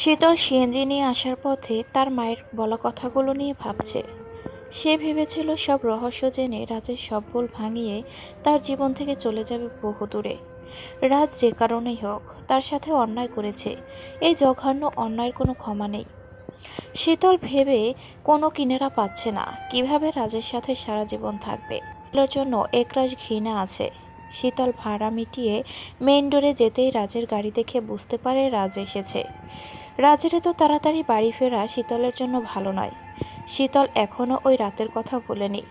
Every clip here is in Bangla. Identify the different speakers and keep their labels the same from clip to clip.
Speaker 1: শীতল সিএনজি নিয়ে আসার পথে তার মায়ের বলা কথাগুলো নিয়ে ভাবছে। সে ভেবেছিল সব রহস্য জেনে রাজের সব ভুল ভাঙিয়ে তার জীবন থেকে চলে যাবে বহু দূরে। রাজ যে কারণেই হোক, তার সাথে অন্যায় করেছে। এই জঘন্য অন্যায়ের কোনো ক্ষমা নেই। শীতল ভেবে কোনো কিনেরা পাচ্ছে না, কীভাবে রাজের সাথে সারা জীবন থাকবে। এগুলোর জন্য একরাশ ঘৃণা আছে। শীতল ভাড়া মিটিয়ে মেইন ডোরে যেতেই রাজের গাড়ি দেখে বুঝতে পারে রাজ এসেছে। রাজের এত তাড়াতাড়ি বাড়ি ফেরা শীতলের জন্য ভালো নয়। শীতল এখনও ওই রাতের কথা বলেনি।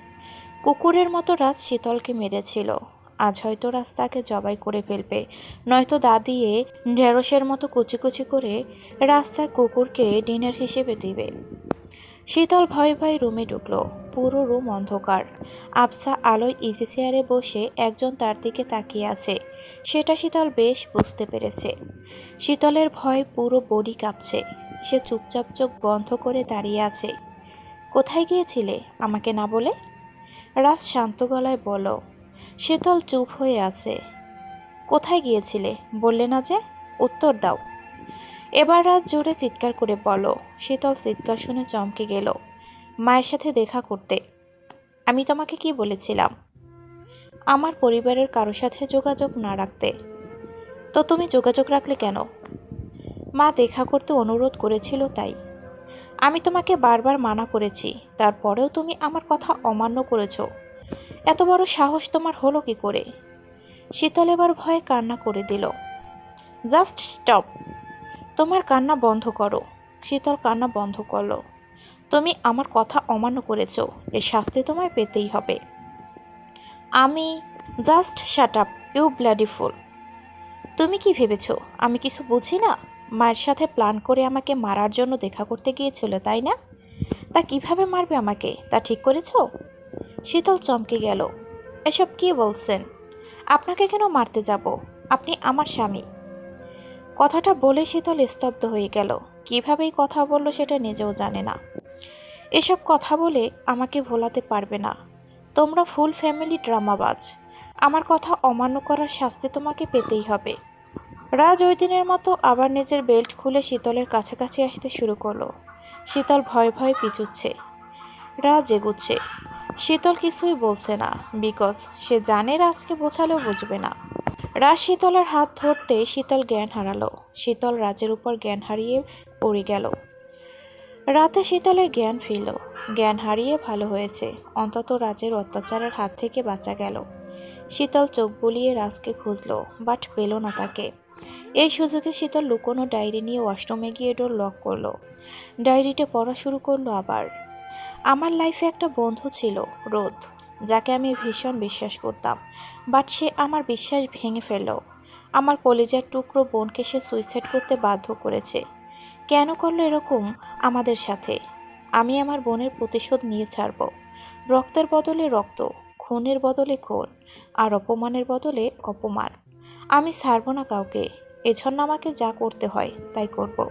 Speaker 1: কুকুরের মতো রাজ শীতলকে মেরেছিল। আজ হয়তো রাজ তাকে জবাই করে ফেলবে। নয়তো দা দিয়ে ঢেঁড়সের মতো কুচি কুচি করে রাস্তায় কুকুরকে ডিনার হিসেবে দিবে। শীতল ভয়ে ভয়ে রুমে ঢুকলো, পুরো রুম অন্ধকার। আবসা আলোয় ইজি চেয়ারে বসে একজন তার দিকে তাকিয়ে আছে। সেটা শীতল বেশ বুঝতে পেরেছে। শীতলের ভয় পুরো বডি কাঁপছে। সে চুপচাপ চোখ বন্ধ করে দাঁড়িয়ে আছে। কোথায় গিয়েছিলে? আমাকে না বলে? রাজ শান্ত গলায় বলো শীতল চুপ হয়ে আছে। কোথায় গিয়েছিলে? বললে না যে, উত্তর দাও। এবার রাত জোরে চিৎকার করে বলো শীতল চিৎকার শুনে চমকে গেল। মায়ের সাথে দেখা করতে। আমি তোমাকে কি বলেছিলাম? আমার পরিবারের কারোর সাথে যোগাযোগ না রাখতে। তো তুমি যোগাযোগ রাখলে কেন? মা দেখা করতে অনুরোধ করেছিল তাই। আমি তোমাকে বারবার মানা করেছি, তারপরেও তুমি আমার কথা অমান্য করেছ। এত বড় সাহস তোমার হলো কি করে? শীতল এবার ভয়ে কান্না করে দিল। Just stop. তোমার কান্না বন্ধ করো, শীতল কান্না বন্ধ করল। তুমি আমার কথা অমান্য করেছ এর শাস্তি তোমায় পেতেই হবে। আমি just shut up you bloody fool তুমি কি ভেবেছ, আমি কিছু বুঝি না? মায়ের সাথে প্ল্যান করে আমাকে মারার জন্য দেখা করতে গিয়েছিল, তাই না? তা কীভাবে মারবে আমাকে, তা ঠিক করেছ? শীতল চমকে গেল। এসব কি বলছেন? আপনাকে কেন মারতে যাব? আপনি আমার স্বামী। কথাটা বলে শীতল স্তব্ধ হয়ে গেল। কিভাবেই কথা বলল সেটা নিজেও জানে না। এসব কথা বলে আমাকে ভোলাতে পারবে না। তোমরা ফুল ফ্যামিলি ড্রামাবাজ। আমার কথা অমান্য করার শাস্তি তোমাকে পেতেই হবে। রাজ ওই দিনের মতো আবার নিজের বেল্ট খুলে শীতলের কাছাকাছি আসতে শুরু করল। শীতল ভয় ভয় পিছুচ্ছে। রাজ এগুচ্ছে। শীতল কিছুই বলছে না বিকজ সে জানে রাজকে বোঝালেও বুঝবে না। রাজ শীতলের হাত ধরতে শীতল জ্ঞান হারালো। শীতল রাজের উপর জ্ঞান হারিয়ে পড়ে গেল। রাতে শীতলের জ্ঞান ফিরল। জ্ঞান হারিয়ে ভালো হয়েছে। অন্তত রাজের অত্যাচারের হাত থেকে বাঁচা গেল। শীতল চোখ বুলিয়ে রাজকে খুঁজলো, বাট পেল না তাকে। এই সুযোগে শীতল লুকোনো ডায়েরি নিয়ে ওয়াশরুমে গিয়ে ডোর লক করল। ডায়েরিতে পড়া শুরু করল আবার। আমার লাইফে একটা বন্ধু ছিল রোদ যাকে আমি ভীষণ বিশ্বাস করতাম। বাট সে আমার বিশ্বাস ভেঙে ফেলল। আমার কলেজের টুকরো বোনকে সে সুইসাইড করতে বাধ্য করেছে। কেন করল এরকম? আমাদের সাথে। আমি আমার বোনের প্রতিশোধ নিয়ে ছাড়ব। রক্তের বদলে রক্ত, খুনের বদলে খুন, আর অপমানের বদলে অপমান। আমি ছাড়ব না কাউকে। এজন্য আমাকে যা করতে হয়, তাই করব।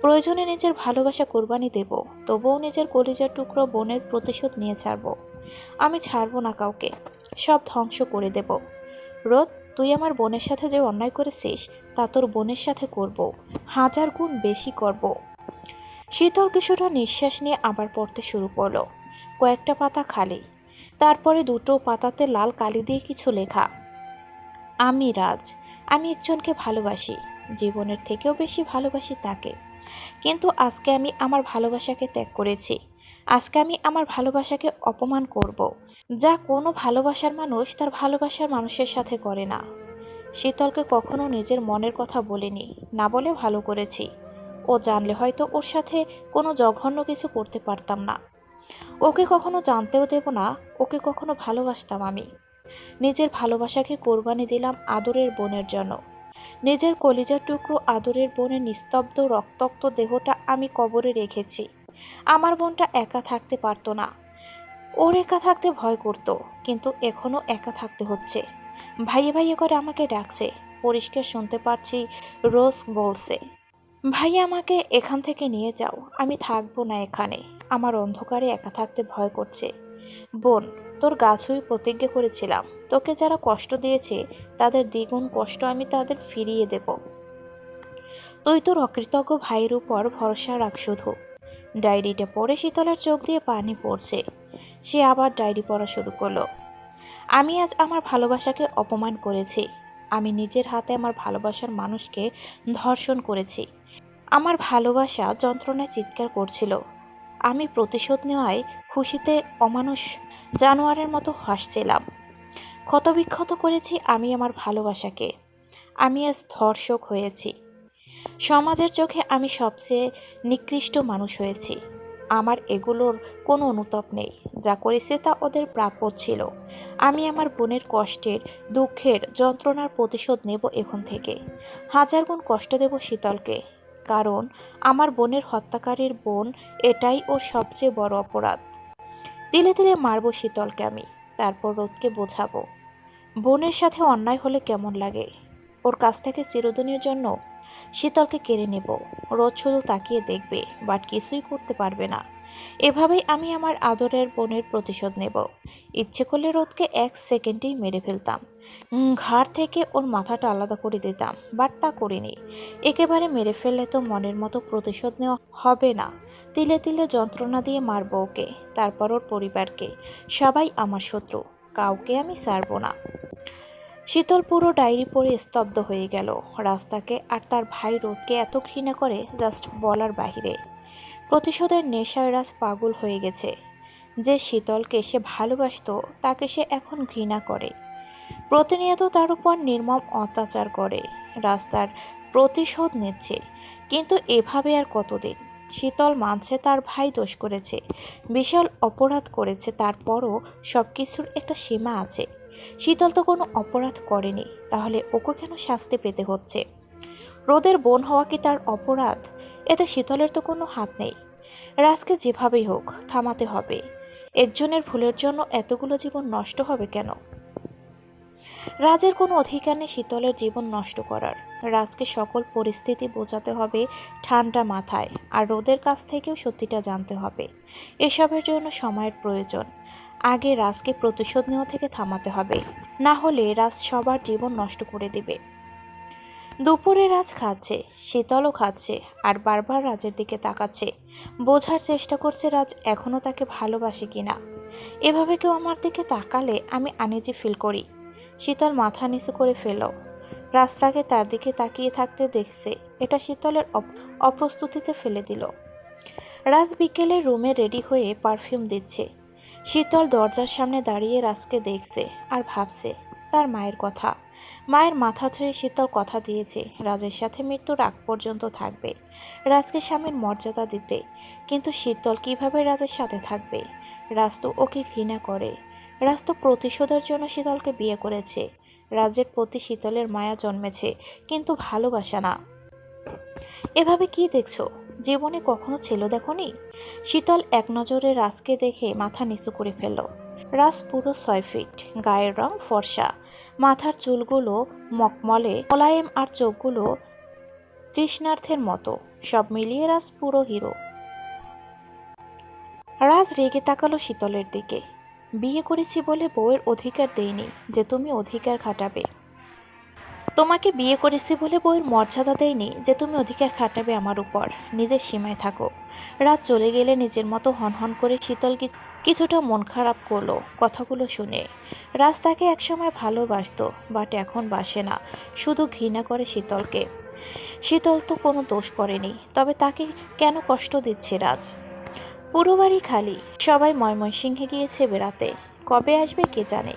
Speaker 1: প্রয়োজনে নিজের ভালোবাসা কোরবানি দেব, তবুও নিজের কলিজার টুকরো বোনের প্রতিশোধ নিয়ে ছাড়ব। আমি ছাড়ব না কাউকে। সব ধ্বংস করে দেব। রোদ, তুই আমার বোনের সাথে যে অন্যায় করেছিস, তা তোর বোনের সাথে করব। হাজার গুণ বেশি করব। শীতল কিছুটা নিঃশ্বাস নিয়ে আবার পড়তে শুরু করল। কয়েকটা পাতা খালি। তারপরে দুটো পাতাতে লাল কালি দিয়ে কিছু লেখা। আমি রাজ, আমি একজনকে ভালোবাসি, জীবনের থেকেও বেশি ভালোবাসি তাকে। কিন্তু আজকে আমি আমার ভালোবাসাকে ত্যাগ করেছি। আজকে আমি আমার ভালোবাসাকে অপমান করব। যা কোনো ভালোবাসার মানুষ তার ভালোবাসার মানুষের সাথে করে না। শীতলকে কখনো নিজের মনের কথা বলিনি, না বলে ভালো করেছি। ও জানলে হয়তো ওর সাথে কোনো জঘন্য কিছু করতে পারতাম না। ওকে কখনো জানতেও দেব না, ওকে কখনো ভালোবাসতাম আমি। নিজের ভালোবাসাকে কোরবানি দিলাম আদরের বোনের জন্য। নিজের কলিজার টুকরো আদরের বোনের নিস্তব্ধ রক্তাক্ত দেহটা আমি কবরে রেখেছি। আমার বোনটা একা থাকতে পারতো না। ওর একা থাকতে ভয় করতো, কিন্তু এখনও একা থাকতে হচ্ছে। ভাইয়ে ভাইয়ে করে আমাকে ডাকছে, পরিষ্কার শুনতে পাচ্ছি রোজ বলছে ভাই আমাকে এখান থেকে নিয়ে যাও, আমি থাকব না এখানে, আমার অন্ধকারে একা থাকতে ভয় করছে। বোন, তোর গাছুই প্রতিজ্ঞা করেছিলাম, তোকে যারা কষ্ট দিয়েছে, তাদের দ্বিগুণ কষ্ট আমি তাদের ফিরিয়ে দেব। তুই তোর অকৃতজ্ঞ ভাইয়ের উপর ভরসা রাখ শুধু। ডায়েরিটা পড়ে শীতলার চোখ দিয়ে পানি পড়ছে। সে আবার ডায়েরি পড়া শুরু করল। আমি আজ আমার ভালোবাসাকে অপমান করেছি। আমি নিজের হাতে আমার ভালোবাসার মানুষকে ধর্ষণ করেছি। আমার ভালোবাসা যন্ত্রণায় চিৎকার করছিল। আমি প্রতিশোধ নেওয়ায় খুশিতে অমানুষ জানোয়ারের মতো হাসছিলাম। ক্ষতবিক্ষত করেছি আমি আমার ভালোবাসাকে। আমি আজ ধর্ষক হয়েছি। সমাজের চোখে আমি সবচেয়ে নিকৃষ্ট মানুষ হয়েছি। আমার এগুলোর কোনো অনুতাপ নেই। যা করেছে তা ওদের প্রাপ্য ছিল। আমি আমার বোনের কষ্টের, দুঃখের যন্ত্রণার প্রতিশোধ নেব এখন থেকে। হাজার গুণ কষ্ট দেব শীতলকে। কারণ আমার বোনের হত্যাকারীর বোন এটাই ওর সবচেয়ে বড় অপরাধ। তিলে তিলে মারব শীতলকে আমি। তারপর রোদকে বোঝাবো। বোনের সাথে অন্যায় হলে কেমন লাগে? ওর কাছ থেকে চিরদিনের জন্য শীতলকে কেড়ে নেব। রোদ শুধু তাকিয়ে দেখবে, বাট কিছুই করতে পারবে না। এভাবেই আমি আমার আদরের বোনের প্রতিশোধ নেব। ইচ্ছে করলে রোদকে এক সেকেন্ডেই মেরে ফেলতাম। ঘাড় থেকে ওর মাথাটা আলাদা করে দিতাম, বাট তা করিনি। একেবারে মেরে ফেললে তো মনের মতো প্রতিশোধ নেওয়া হবে না। তিলে তিলে যন্ত্রণা দিয়ে মারব ওকে, তারপর ওর পরিবারকে। সবাই আমার শত্রু, কাউকে আমি ছাড়বো না। শীতল পুরো ডায়েরি পড়ে স্তব্ধ হয়ে গেল। রাস্তাকে আর তার ভাই রোদকে এত ঘৃণা করে জাস্ট বলার বাহিরে। প্রতিশোধের নেশায় রাজ পাগল হয়ে গেছে। যে শীতলকে সে ভালোবাসতো, তাকে সে এখন ঘৃণা করে। প্রতিনিয়ত তার উপর নির্মম অত্যাচার করে। রাস্তার প্রতিশোধ নিচ্ছে, কিন্তু এভাবে আর কতদিন? শীতল মানছে তার ভাই দোষ করেছে, বিশাল অপরাধ করেছে, তারপরও সব কিছুর একটা সীমা আছে। শীতল তো কোনো অপরাধ করেনি, তাহলে ওকে কেন শাস্তি পেতে হচ্ছে? রোদের বোন হওয়া কি তার অপরাধ? এতে শীতলের তো কোনো হাত নেই। রাজকে যেভাবেই হোক, থামাতে হবে। একজনের ভুলের জন্য এতগুলো জীবন নষ্ট হবে কেন? রাজের কোনো অধিকার নেই শীতলের জীবন নষ্ট করার। রাজকে সকল পরিস্থিতি বোঝাতে হবে ঠান্ডা মাথায়, আর রোদের কাছ থেকেও সত্যিটা জানতে হবে। এসবের জন্য সময়ের প্রয়োজন। আগে রাজকে প্রতিশোধ নেওয়া থেকে থামাতে হবে। না হলে রাজ সবার জীবন নষ্ট করে দেবে। দুপুরে রাজ খাচ্ছে, শীতলও খাচ্ছে, আর বারবার রাজের দিকে তাকাচ্ছে। বোঝার চেষ্টা করছে রাজ এখনও তাকে ভালোবাসে কিনা। এভাবে কেউ আমার দিকে তাকালে আমি আনিজি ফিল করি। শীতল মাথা নিচু করে ফেল। রাস্তাকে তার দিকে তাকিয়ে থাকতে দেখছে। এটা শীতলের অপ- অপ্রস্তুতিতে ফেলে দিল। রাজ বিকেলে রুমে রেডি হয়ে পারফিউম দিচ্ছে। শীতল দরজার সামনে দাঁড়িয়ে রাজকে দেখছে আর ভাবছে, তার মায়ের কথা। মায়ের মাথা ছুঁয়ে শীতল কথা দিয়েছে, রাজের সাথে মৃত্যুর আগ পর্যন্ত থাকবে। রাজকে স্বামীর মর্যাদা দিতে। কিন্তু শীতল কীভাবে রাজের সাথে থাকবে? রাজ তো ওকে ঘৃণা করে। রাজ তো প্রতিশোধের জন্য শীতলকে বিয়ে করেছে। রাজের প্রতি শীতলের মায়া জন্মেছে, কিন্তু ভালোবাসা না। এভাবে কি দেখছ? জীবনে কখনো ছিল দেখনি? শীতল এক নজরে রাজকে দেখে মাথা নিচু করে ফেলল। রাজ পুরো ছয় ফিট, গায়ের রং ফর্সা। মাথার চুলগুলো মকমলে, মোলায়েম আর চোখগুলো তৃষ্ণার্থের মতো। সব মিলিয়ে রাজ পুরো হিরো। রাজ রেগে তাকালো শীতলের দিকে। বিয়ে করেছি বলে বউয়ের অধিকার দেইনি যে তুমি অধিকার খাটাবে। তোমাকে বিয়ে করেছি বলে বউয়ের মর্যাদা দেয়নি যে তুমি অধিকার খাটাবে আমার উপর। নিজের সীমায় থাকো। রাত চলে গেলে নিজের মতো হনহন করে শীতল কিছুটা মন খারাপ করল কথাগুলো শুনে। রাজ তাকে একসময় ভালোবাসত, বাট এখন বাসে না। শুধু ঘৃণা করে শীতলকে। শীতল তো কোনো দোষ করেনি, তবে তাকে কেন কষ্ট দিচ্ছে রাজ? পুরো বাড়ি খালি, সবাই ময়মনসিংহে গিয়েছে বেড়াতে। কবে আসবে কে জানে?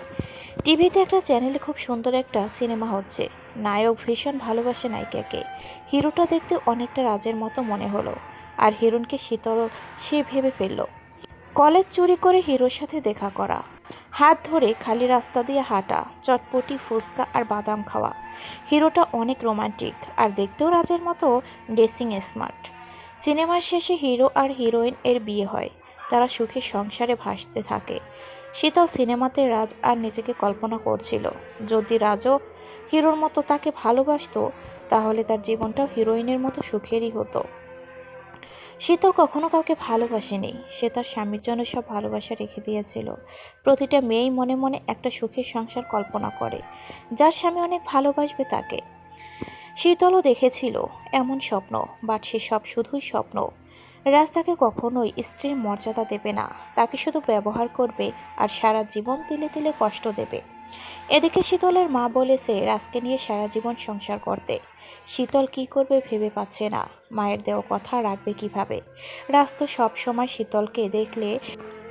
Speaker 1: টিভিতে একটা চ্যানেলে খুব সুন্দর একটা সিনেমা হচ্ছে। নায়ক ভীষণ ভালোবাসে নায়িকাকে। হিরোটা দেখতে অনেকটা রাজের মতো মনে হলো, আর হিরোইনকে শীতল সে ভেবে ফেলল। কলেজ চুরি করে হিরোর সাথে দেখা করা। হাত ধরে খালি রাস্তা দিয়ে হাঁটা, চটপটি, ফুচকা আর বাদাম খাওয়া। হিরোটা অনেক রোমান্টিক আর দেখতেও রাজের মতো ড্রেসিং স্মার্ট। সিনেমার শেষে হিরো আর হিরোইন এর বিয়ে হয়। তারা সুখে সংসারে ভাসতে থাকে। শীতল সিনেমাতে রাজ আর নিজেকে কল্পনা করছিল, যদি রাজও হিরোর মতো তাকে ভালোবাসতো, তাহলে তার জীবনটাও হিরোইনের মতো সুখেরই হতো। শীতল কখনো কাউকে ভালোবাসেনি। সে তার স্বামীর জন্য সব ভালোবাসা রেখে দিয়েছিল। প্রতিটা মেয়েই মনে মনে একটা সুখের সংসার কল্পনা করে, যার স্বামী অনেক ভালোবাসবে তাকে। শীতলও দেখেছিল এমন স্বপ্ন, বাট সে সব শুধুই স্বপ্ন। রাজ তাকে কখনোই স্ত্রীর মর্যাদা দেবে না। তাকে শুধু ব্যবহার করবে আর সারা জীবন তিলে তিলে কষ্ট দেবে। এদিকে শীতলের মা বলেছে, রাজকে নিয়ে সারা জীবন সংসার করতে। শীতল কি করবে ভেবে পাচ্ছে না। মায়ের দেওয়া কথা রাখবে কীভাবে? রাজ তো সবসময় শীতলকে দেখলে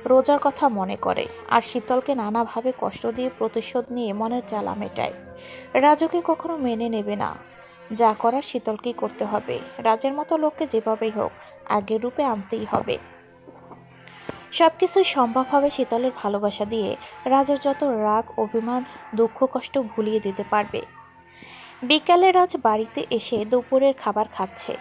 Speaker 1: রোজার কথা মনে করে আর শীতলকে নানাভাবে কষ্ট দিয়ে প্রতিশোধ নিয়ে মনের জ্বালা মেটায়। রাজুকে কখনো মেনে নেবে না। যা করার শীতলকেই করতে হবে। রাজের মতো লোককে যেভাবেই হোক, আগের রূপে আনতেই হবে। সব কিছুই সম্ভব হবে শীতলের ভালোবাসা দিয়ে। রাজের যত রাগ, অভিমান, দুঃখ, কষ্ট ভুলিয়ে দিতে পারবে। বিকালে রাজ বাড়িতে এসে দুপুরের খাবার খাচ্ছে।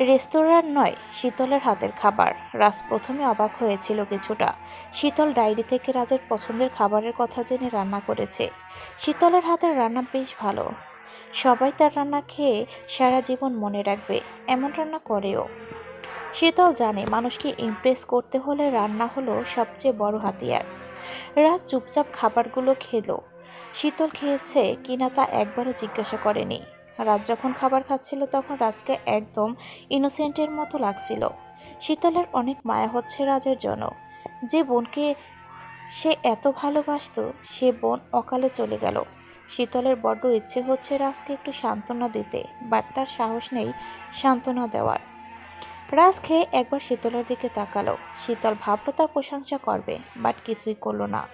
Speaker 1: রেস্তোরাঁর নয়, শীতলের হাতের খাবার। রাজ প্রথমে অবাক হয়েছিল কিছুটা। শীতল ডায়েরি থেকে রাজের পছন্দের খাবারের কথা জেনে রান্না করেছে। শীতলের হাতের রান্না বেশ ভালো। সবাই তার রান্না খেয়ে সারা জীবন মনে রাখবে, এমন রান্না করেও। শীতল জানে মানুষকে ইমপ্রেস করতে হলে রান্না হলো সবচেয়ে বড় হাতিয়ার। রাজ চুপচাপ খাবারগুলো খেলো। শীতল খেয়েছে কিনা তা একবারও জিজ্ঞাসা করেনি। রাজ যখন খাবার খাচ্ছিল তখন রাজকে একদম ইনোসেন্টের মতো লাগছিল। শীতলের অনেক মায়া হচ্ছে রাজের জন্য। যে বোনকে সে এত ভালোবাসত, সে বোন অকালে চলে গেল। শীতলের বড্ড ইচ্ছে হচ্ছে রাজকে একটু সান্ত্বনা দিতে, বাট তার সাহস নেই সান্ত্বনা দেওয়ার। রাজ খেয়ে একবার শীতলের দিকে তাকালো। শীতল ভাবলো তার প্রশংসা করবে, বাট কিছুই করল না।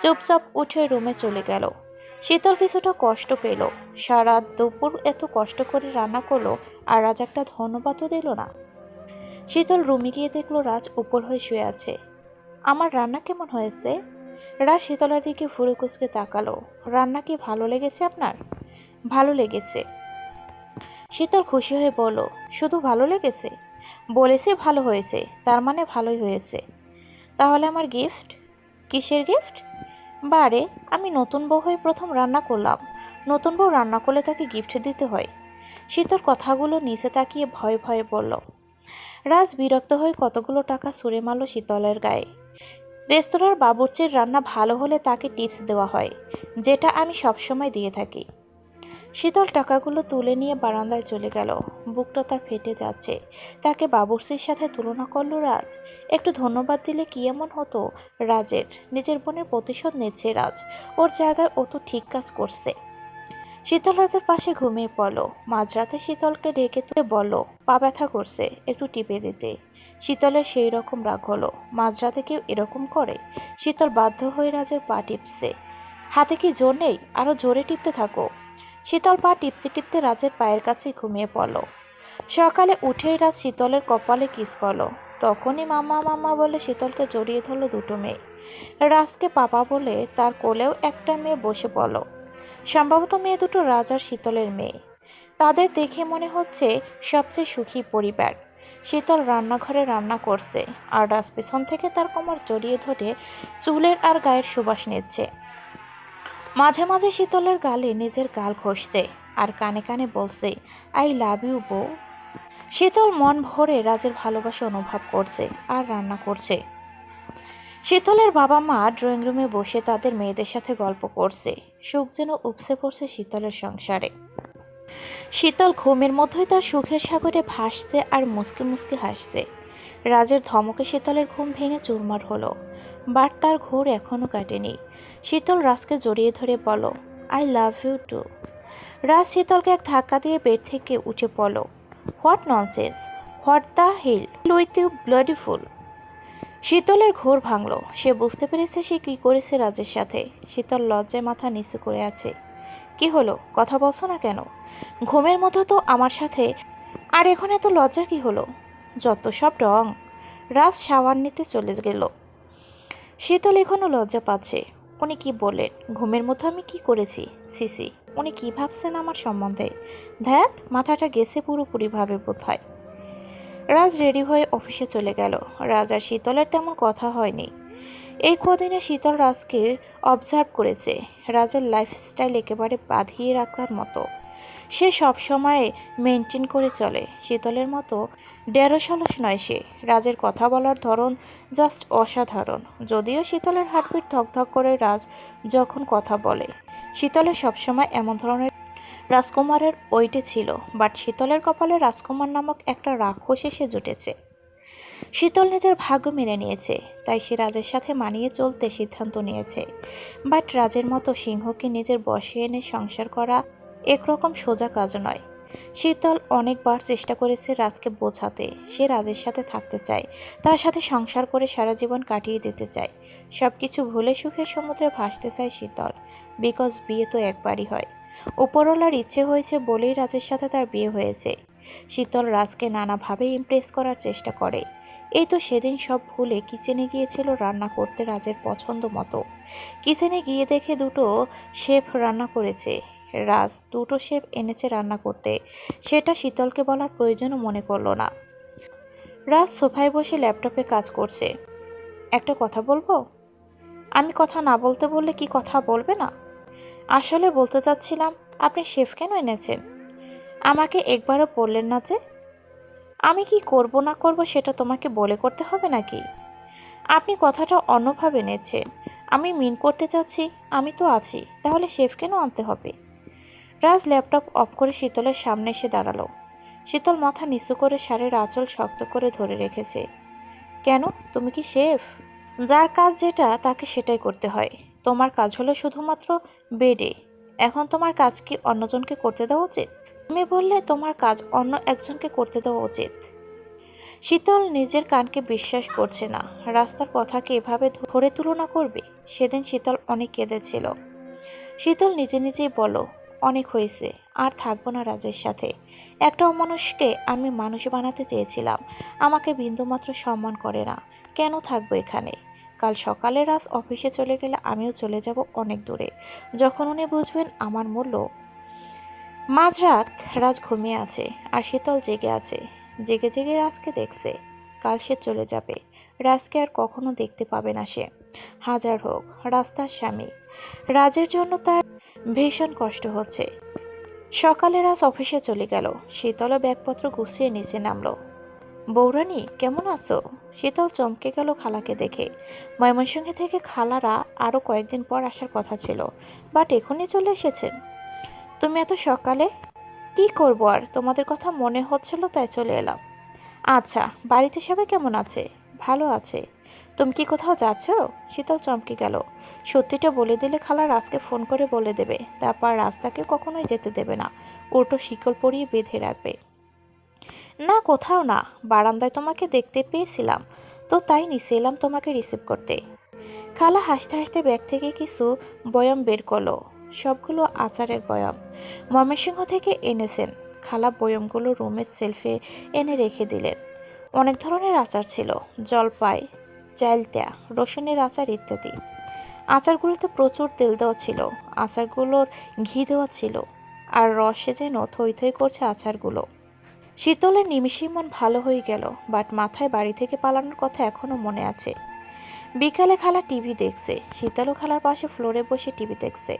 Speaker 1: চুপচাপ উঠে রুমে চলে গেল। শীতল কিছুটা কষ্ট পেল। সারা দুপুর এত কষ্ট করে রান্না করল, আর রাজ একটা ধন্যবাদও দিল না। শীতল রুমে গিয়ে দেখল রাজ উপর হয়ে শুয়ে আছে। আমার রান্না কেমন হয়েছে? রাজ শীতলের দিকে ফুরে কুচকে তাকালো। রান্না কি ভালো লেগেছে আপনার? ভালো লেগেছে। শীতল খুশি হয়ে বলল, শুধু ভালো লেগেছে? বলেছে ভালো হয়েছে, তার মানে ভালোই হয়েছে। তাহলে আমার গিফট কিসের গিফট বারে, আমি নতুন বউ হয়ে প্রথম রান্না করলাম। নতুন বউ রান্না করলে তাকে গিফট দিতে হয়। শীতল কথাগুলো নিচে তাকিয়ে ভয়ে ভয়ে বলল, রাজ বিরক্ত হয়ে কতগুলো টাকা সুরে মারল শীতলের গায়ে। রেস্তোরাঁর বাবুর্চির রান্না ভালো হলে তাকে টিপস দেওয়া হয়, যেটা আমি সবসময় দিয়ে থাকি। শীতল টাকাগুলো তুলে নিয়ে বারান্দায় চলে গেল। বুকটা তার ফেটে যাচ্ছে। তাকে বাবুর্চির সাথে তুলনা করল রাজ। একটু ধন্যবাদ দিলে কি এমন হতো? রাজের, নিজের বোনের প্রতিশোধ নিচ্ছে রাজ। ওর জায়গায় ও তো ঠিক কাজ করছে। শীতল রাজের পাশে ঘুমিয়ে পড়ল। মাঝরাতে শীতলকে ঢেকে তুলে বলল, পা ব্যথা করছে, একটু টিপে দিতে। শীতলের সেই রকম রাগ হলো। মাঝরাতে কেউ এরকম করে? শীতল বাধ্য হয়ে রাজের পা টিপছে। হাতে কি জোর নেই? আরও জোরে টিপতে থাকো। শীতল পা টিপতে টিপতে রাজের পায়ের কাছে ঘুমিয়ে পড়ল। সকালে উঠেই রাজ শীতলের কপালে কিস করল। তখনই মামা মামা বলে শীতলকে জড়িয়ে ধরলো দুটো মেয়ে। রাজকে পাপা বলে তার কোলেও একটা মেয়ে বসে পড়ল। সম্ভবত মেয়ে দুটো রাজ আর শীতলের মেয়ে। তাদের দেখে মনে হচ্ছে সবচেয়ে সুখী পরিবার। শীতল রান্নাঘরে রান্না করছে, আর রাজ পেছন থেকে তার কোমর জড়িয়ে ধরে চুলের আর গায়ের সুবাস নিচ্ছে। মাঝে মাঝে শীতলের গালে নিজের গাল ঘষছে আর কানে কানে বলছে, আই লাভ ইউ বউ। শীতল মন ভরে রাজের ভালোবাসা অনুভব করছে আর রান্না করছে। শীতলের বাবা মা ড্রয়িং রুমে বসে তাদের মেয়েদের সাথে গল্প করছে। সুখ যেন উপসে পড়ছে শীতলের সংসারে। শীতল ঘুমের মধ্যেই তার সুখের সাগরে ভাসছে আর মুসকে মুসকে হাসছে। রাজের ধমকে শীতলের ঘুম ভেঙে চুরমার হলো। বাট তার ঘোর এখনও কাটেনি। শীতল রাজকে জড়িয়ে ধরে বলো I love you too Raj শীতলকে এক ধাক্কা দিয়ে বেড থেকে উঠে পড়ল। What nonsense what the hell with you bloody fool শীতলের ঘোর ভাঙলো। সে বুঝতে পেরেছে সে কী করেছে রাজের সাথে। শীতল লজ্জায় মাথা নিচু করে আছে। কি হলো? কথা বলছো না কেন? ঘুমের মতো তো আমার সাথে। আর এখন এত লজ্জার কি হলো? যত সব রং। রাজ সাওয়ার নিতে চলে গেল। শীতল এখনও লজ্জা পাচ্ছে। উনি কি বললেন? ঘুমের মধ্যে আমি কি করেছি? সিসি, উনি কি ভাবছেন আমার সম্বন্ধে? ধ্যাত মাথাটা গেছে পুরোপুরিভাবে বোধ হয় রাজ রেডি হয়ে অফিসে চলে গেল। রাজ আর শীতলের তেমন কথা হয়নি। এই কদিনে শীতল রাজকে অবজার্ভ করেছে। রাজের লাইফস্টাইল একেবারে বাঁধিয়ে রাখার মতো। সে সব সময় মেনটেন করে চলে। শীতলের মতো ডেরোসালস নয় সে। রাজের কথা বলার ধরন জাস্ট অসাধারণ। যদিও শীতলের হার্টবিট ধকধক করে রাজ যখন কথা বলে। শীতলের সবসময় এমন ধরনের রাজকুমারের ওইটে ছিল বাট শীতলের কপালে রাজকুমার নামক একটা রাক্ষস এসে জুটেছে। শীতল নিজের ভাগ্য মেনে নিয়েছে, তাই সে রাজের সাথে মানিয়ে চলতে সিদ্ধান্ত নিয়েছে। বাট রাজের মতো সিংহকে নিজের বশে এনে সংসার করা একরকম সোজা কাজ নয়। শীতল অনেকবার চেষ্টা করেছে রাজকে বোঝাতে। সে রাজের সাথে থাকতে চায়, তার সাথে সংসার করে সারা জীবন কাটিয়ে দিতে চায়। সব কিছু ভুলে সুখের সমুদ্রে ভাসতে চায় শীতল বিকজ বিয়ে তো একবারই হয়। উপরওয়ালার ইচ্ছে হয়েছে বলেই রাজের সাথে তার বিয়ে হয়েছে। শীতল রাজকে নানাভাবে ইমপ্রেস করার চেষ্টা করে। এই তো সেদিন সব ভুলে কিচেনে গিয়েছিল রান্না করতে রাজের পছন্দ মতো। কিচেনে গিয়ে দেখে দুটো শেফ রান্না করেছে। রাজ দুটো শেফ এনেছে রান্না করতে। সেটা শীতলকে বলার প্রয়োজনও মনে করল না। রাজ সোফায় বসে ল্যাপটপে কাজ করছে। একটা কথা বলব? আমি কথা না বলতে বললে কি কথা বলবে না? আসলে বলতে চাচ্ছিলাম, আপনি শেফ কেন এনেছেন? আমাকে একবারও বললেন না যে, আমি কি করব না করব সেটা তোমাকে বলে করতে হবে নাকি? আপনি কথাটা অন্যভাবে নিচ্ছেন আমি মিন করতে চাচ্ছি, আমি তো আছি, তাহলে শেফ কেন আনতে হবে? রাজ ল্যাপটপ অফ করে শীতলের সামনে এসে দাঁড়াল। শীতল মাথা নিচু করে শাড়ির আঁচল শক্ত করে ধরে রেখেছে। কেন? তুমি কি শেফ? যার কাজ যেটা, তাকে সেটাই করতে হয়। তোমার কাজ হলো শুধুমাত্র বেডে। এখন তোমার কাজ কি অন্যজনকে করতে দেওয়া উচিত? তুমি বললে তোমার কাজ অন্য একজনকে করতে দেওয়া উচিত। শীতল নিজের কানকে বিশ্বাস করছে না। রাস্তার কথাকে এভাবে ধরে তুলনা করবে? সেদিন শীতল অনেক কেঁদেছিল। শীতল নিজে নিজেই বলো অনেক হয়েছে, আর থাকব না রাজের সাথে। একটা অমানুষকে আমি মানুষ বানাতে চেয়েছিলাম, আমাকে বিন্দুমাত্র সম্মান করে না। কেন থাকব এখানে? কাল সকালে রাজ অফিসে চলে গেলে আমিও চলে যাব অনেক দূরে। যখন উনি বুঝবেন আমার মূল্য। মাঝরাত রাজ ঘুমিয়ে আছে, আর শীতল জেগে আছে। জেগে জেগে রাজকে দেখছে, কাল সে চলে যাবে। রাজকে আর কখনো দেখতে পাবে না সে। হাজার হোক রাস্তার স্বামী। রাজের জন্য তার ভীষণ কষ্ট হচ্ছে। সকালে রাজ অফিসে চলে গেল। শীতলও ব্যাগপত্র গুছিয়ে নিচে নামলো। বৌরানী, কেমন আছো? শীতল চমকে গেল খালাকে দেখে। ময়মনসিংহে থেকে খালারা আরও কয়েকদিন পর আসার কথা ছিল বাট এখনই চলে এসেছেন। তুমি এত সকালে? কি করব আর? তোমাদের কথা মনে হচ্ছিল তাই চলে এলাম। আচ্ছা বাড়িতে সবাই কেমন আছে? ভালো আছে। তুমি কি কোথাও যাচ্ছ? শীতল চমকে গেল। সত্যিটা বলে দিলে খালা রাজকে ফোন করে বলে দেবে। তারপর রাস্তাকে কখনোই যেতে দেবে না। উল্টো শিকল পরিয়ে বেঁধে রাখবে। না, কোথাও না। বারান্দায় তোমাকে দেখতে পেয়েছিলাম। তো তাই নিচে এলাম তোমাকে রিসিভ করতে। খালা হাসতে হাসতে ব্যাগ থেকে কিছু বয়ম বের করল। সবগুলো আচারের বয়াম। ময়মনসিংহ থেকে এনেছেন। খালা বয়মগুলো রুমের সেলফে এনে রেখে দিলেন। অনেক ধরনের আচার ছিল। জলপাই চাইলতা রসুনের আচার ইত্যাদি। আচারগুলোতে প্রচুর তেল দেওয়া ছিল, আচারগুলোর ঘি দেওয়া ছিল, আর রসে যেন থই থই করছে আচারগুলো। শীতলের নিমিষেই মন ভালো হয়ে গেল, বাট মাথায় বাড়ি থেকে পালানোর কথা এখনও মনে আছে। বিকালে খালা টিভি দেখছে, শীতলও খালার পাশে ফ্লোরে বসে টিভি দেখছে।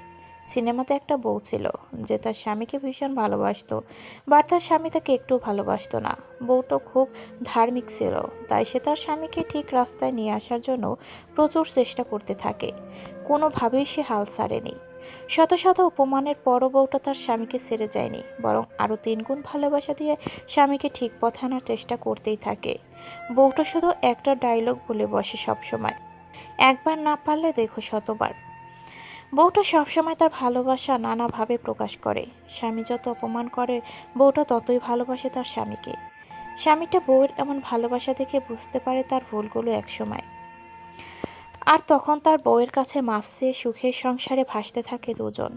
Speaker 1: সিনেমাতে একটা বউ ছিল যে তার স্বামীকে ভীষণ ভালোবাসতো বাট তার স্বামী তাকে একটু ভালোবাসতো না। বউটা খুব ধার্মিক ছিল, তাই সে তার স্বামীকে ঠিক রাস্তায় নিয়ে আসার জন্য প্রচুর চেষ্টা করতে থাকে। কোনোভাবেই সে হাল ছাড়েনি। শত শত উপমানের পরও বউটা তার স্বামীকে ছেড়ে যায়নি, বরং আরও তিনগুণ ভালোবাসা দিয়ে স্বামীকে ঠিক পথে আনার চেষ্টা করতেই থাকে। বউটা শুধু একটা ডায়লগ বলে বসে সবসময়। একবার না পারলে দেখো শতবার। বউটা সবসময় তার ভালোবাসা নানাভাবে প্রকাশ করে। স্বামী যত অপমান করে, বউটা ততই ভালোবাসে তার স্বামীকে। স্বামীটা বউয়ের এমন ভালোবাসা দেখে বুঝতে পারে তার ভুলগুলো একসময়। আর তখন তার বউয়ের কাছে মাফসে সুখের সংসারে ভাসতে থাকে দুজন।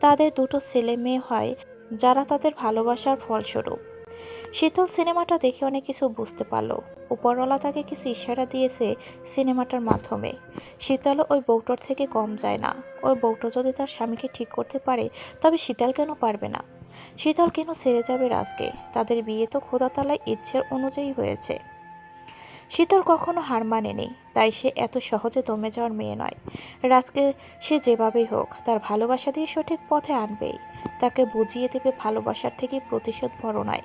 Speaker 1: তাদের দুটো ছেলে মেয়ে হয়, যারা তাদের ভালোবাসার ফলস্বরূপ। শীতল সিনেমাটা দেখে অনেক কিছু বুঝতে পারল। উপরওয়ালা তাকে কিছু ইশারা দিয়েছে সিনেমাটার মাধ্যমে। শীতলও ওই বউটার থেকে কম যায় না। ওই বউটো যদি তার স্বামীকে ঠিক করতে পারে, তবে শীতল কেন পারবে না? শীতল কেন ছেড়ে যাবে রাজকে? তাদের বিয়ে তো খোদাতালায় ইচ্ছের অনুযায়ী হয়েছে। শীতল কখনো হার মানেনি, তাই সে এত সহজে দমে যাওয়ার মেয়ে নয়। রাজকে সে যেভাবেই হোক, তার ভালোবাসা দিয়ে সঠিক পথে আনবেই। তাকে বুঝিয়ে দেবে ভালোবাসার থেকে প্রতিশোধ বড় নয়।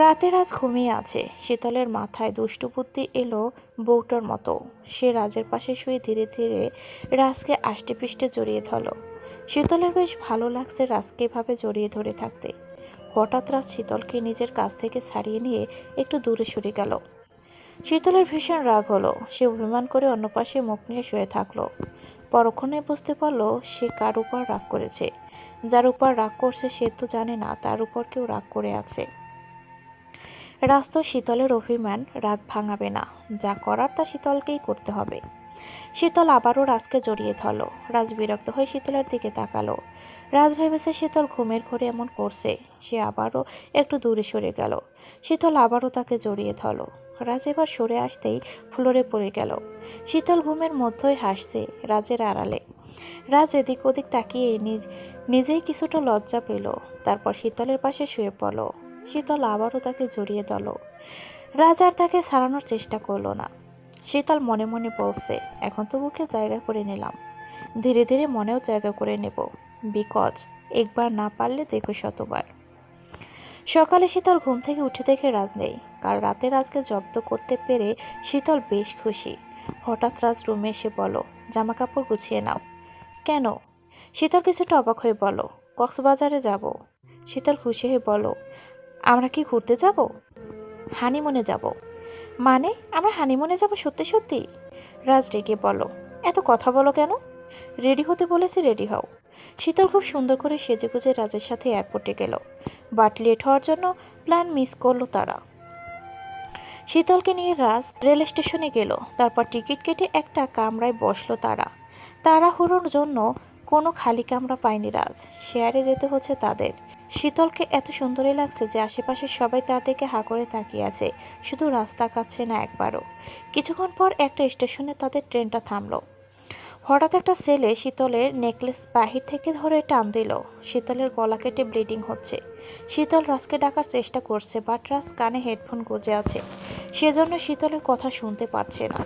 Speaker 1: রাতে রাজ ঘুমিয়ে আছে। শীতলের মাথায় দুষ্টু বুদ্ধি এলো বউটার মতো। সে রাজের পাশে শুয়ে ধীরে ধীরে রাজকে আষ্টে পৃষ্ঠে জড়িয়ে ধরল। শীতলের বেশ ভালো লাগছে রাজকে এভাবে জড়িয়ে ধরে থাকতে। হঠাৎ রাজ শীতলকে নিজের কাছ থেকে ছাড়িয়ে নিয়ে একটু দূরে সরে গেল। শীতলের ভীষণ রাগ হলো। সে অভিমান করে অন্য পাশে মুখ নিয়ে শুয়ে থাকল। পরক্ষণে বুঝতে পারল সে কার উপর রাগ করেছে। যার উপর রাগ করছে সে তো জানে না, তার উপর কেউ রাগ করে আছে। রাজ তো শীতলের অভিমান রাগ ভাঙাবে না। যা করার তা শীতলকেই করতে হবে। শীতল আবারও রাজকে জড়িয়ে ধরলো। রাজ বিরক্ত হয়ে শীতলের দিকে তাকালো। রাজ ভেবেছে শীতল ঘুমের ঘরে এমন করছে। সে আবারও একটু দূরে সরে গেল। শীতল আবারও তাকে জড়িয়ে ধরলো। রাজ এবার সরে আসতেই ফ্লোরে পড়ে গেল। শীতল ঘুমের মধ্যেই হাসছে রাজের আড়ালে। রাজ এদিক ওদিক তাকিয়ে নিজ, নিজেই কিছুটা লজ্জা পেল। তারপর শীতলের পাশে শুয়ে পড়ল। শীতল আবারও তাকে জড়িয়ে দিল রাজ আর তাকে সারানোর চেষ্টা করল না। শীতল মনে মনে বলছে, এখন তো বুকে জায়গা করে নিলাম। ধীরে ধীরে মনেও জায়গা করে নেব। বিকজ, একবার না পারলে দেখো শতবার। সকালে শীতল ঘুম থেকে উঠে দেখে রাজ নেই, কাল রাতে রাজকে জব্দ করতে পেরে শীতল বেশ খুশি। হঠাৎ রাজ রুমে এসে বলো জামা কাপড় গুছিয়ে নাও। কেন? শীতল কিছুটা অবাক হয়ে বলো কক্সবাজারে যাব। শীতল খুশি হয়ে বলো আমরা কি ঘুরতে যাব? হানিমুনে যাব। মানে আমরা হানিমুনে যাব সত্যি সত্যি? রাজ রেগে বলো এত কথা বলো কেন? রেডি হতে বলেছে রেডি হও। শীতল খুব সুন্দর করে সেজে গুজে রাজের সাথে এয়ারপোর্টে গেল। বাট লেট হওয়ার জন্য প্ল্যান মিস করল তারা। শীতলকে নিয়ে রাজ রেল স্টেশনে গেল। তারপর টিকিট কেটে একটা কামরায় বসল তারা। তাড়াহুড়োর জন্য কোনো খালি কামরা পায়নি রাজ। শেয়ারে যেতে হচ্ছে তাদের। শীতলকে এত সুন্দরই লাগছে যে আশেপাশের সবাই তার দিকে হা করে তাকিয়ে আছে, শুধু রাস্তা কাছে না একবারও। কিছুক্ষণ পর একটা স্টেশনে তাদের ট্রেনটা থামলো। হঠাৎ একটা ছেলে শীতলের নেকলেস বাহির থেকে ধরে টান দিল। শীতলের গলা কেটে ব্লিডিং হচ্ছে। শীতল রাজকে ডাকার চেষ্টা করছে, বাট রাজ কানে হেডফোন গুজে আছে। সেজন্য শীতলের কথা শুনতে পারছে না।